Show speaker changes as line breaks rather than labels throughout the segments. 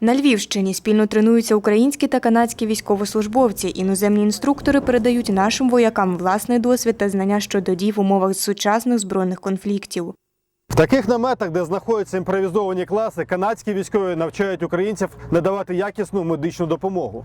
На Львівщині спільно тренуються українські та канадські військовослужбовці. Іноземні інструктори передають нашим воякам власний досвід та знання щодо дій в умовах сучасних збройних конфліктів.
Таких наметах, де знаходяться імпровізовані класи, канадські військові навчають українців надавати якісну медичну допомогу.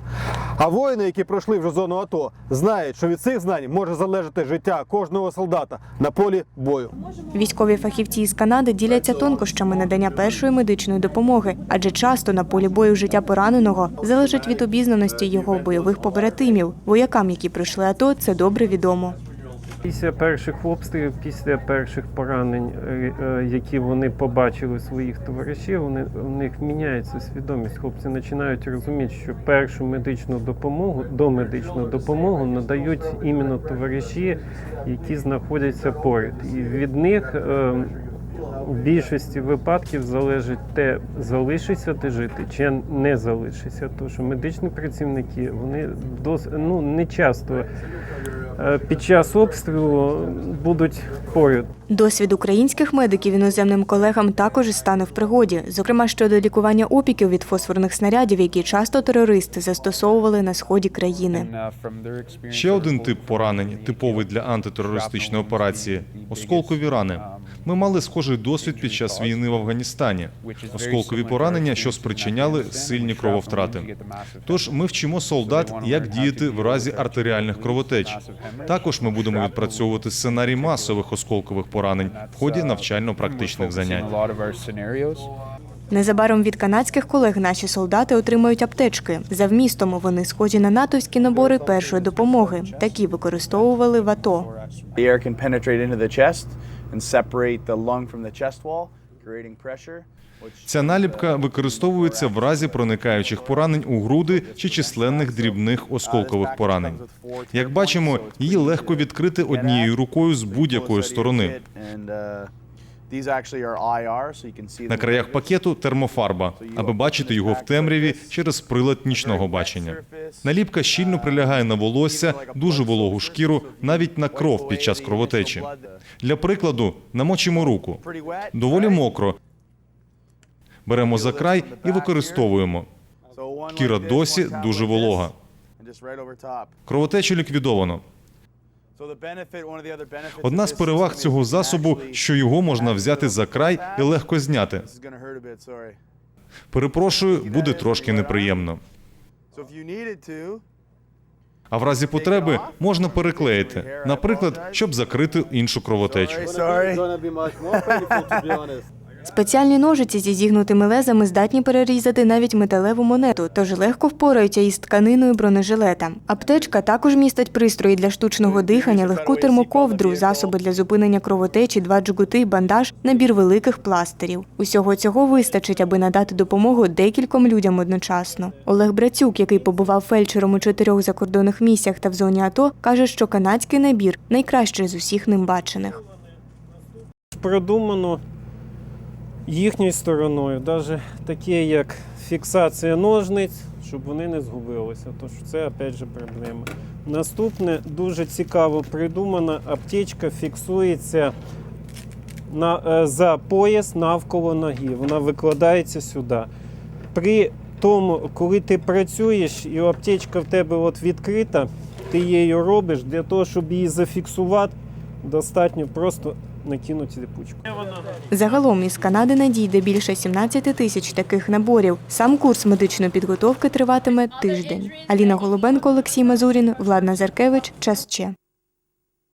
А воїни, які пройшли вже зону АТО, знають, що від цих знань може залежати життя кожного солдата на полі бою.
Військові фахівці із Канади діляться тонкощами надання першої медичної допомоги, адже часто на полі бою життя пораненого залежить від обізнаності його бойових побратимів. Воякам, які пройшли АТО, це добре відомо.
Після перших обстрілів, після перших поранень, е, е, які вони побачили своїх товаришів, вони, у них міняється свідомість. Хлопці починають розуміти, що першу медичну допомогу, домедичну допомогу надають іменно товариші, які знаходяться поряд. І від них е, у більшості випадків залежить те, залишишся ти жити чи не залишишся. Тому що медичні працівники вони дос, ну, не часто під час обстрілу будуть поряд.
Досвід українських медиків іноземним колегам також стане в пригоді, зокрема щодо лікування опіків від фосфорних снарядів, які часто терористи застосовували на сході країни.
Ще один тип поранень, типовий для антитерористичної операції осколкові рани. Ми мали схожий досвід під час війни в Афганістані. Осколкові поранення, що спричиняли сильні крововтрати. Тож ми вчимо солдат, як діяти в разі артеріальних кровотеч. Також ми будемо відпрацьовувати сценарій масових осколкових поранень в ході навчально-практичних занять.
Незабаром від канадських колег наші солдати отримають аптечки. За вмістом вони схожі на натовські набори першої допомоги. Такі використовували в АТО.
And separate the lung from the chest wall, creating pressure.
Ця наліпка використовується в разі проникаючих поранень у груди чи численних дрібних осколкових поранень. Як бачимо, її легко відкрити однією рукою з будь-якої сторони. На краях пакету термофарба, аби бачити його в темряві через прилад нічного бачення. Наліпка щільно прилягає на волосся, дуже вологу шкіру, навіть на кров під час кровотечі. Для прикладу, намочимо руку. Доволі мокро. Беремо за край і використовуємо. Шкіра досі дуже волога. Кровотечу ліквідовано. Одна з переваг цього засобу, що його можна взяти за край і легко зняти. Перепрошую, буде трошки неприємно. А в разі потреби можна переклеїти, наприклад, щоб закрити іншу кровотечу.
Спеціальні ножиці зі зігнутими лезами здатні перерізати навіть металеву монету, тож легко впораються із тканиною бронежилета. Аптечка також містить пристрої для штучного дихання, легку термоковдру, засоби для зупинення кровотечі, два джгути, бандаж, набір великих пластирів. Усього цього вистачить, аби надати допомогу декільком людям одночасно. Олег Брацюк, який побував фельдшером у чотирьох закордонних місіях та в зоні АТО, каже, що канадський набір найкращий з усіх ним бачених.
Продумано їхньою стороною, навіть таке як фіксація ножниць, щоб вони не згубилися. Тож це опять же проблема. Наступне дуже цікаво придумана аптечка фіксується на, е, за пояс навколо ноги. Вона викладається сюди. При тому, коли ти працюєш і аптечка в тебе от відкрита, ти її робиш для того, щоб її зафіксувати, достатньо просто накинути липучку.
Загалом із Канади надійде більше 17 тисяч таких наборів. Сам курс медичної підготовки триватиме тиждень. Аліна Голубенко, Олексій Мазурін, Владна Заркевич, Час ще.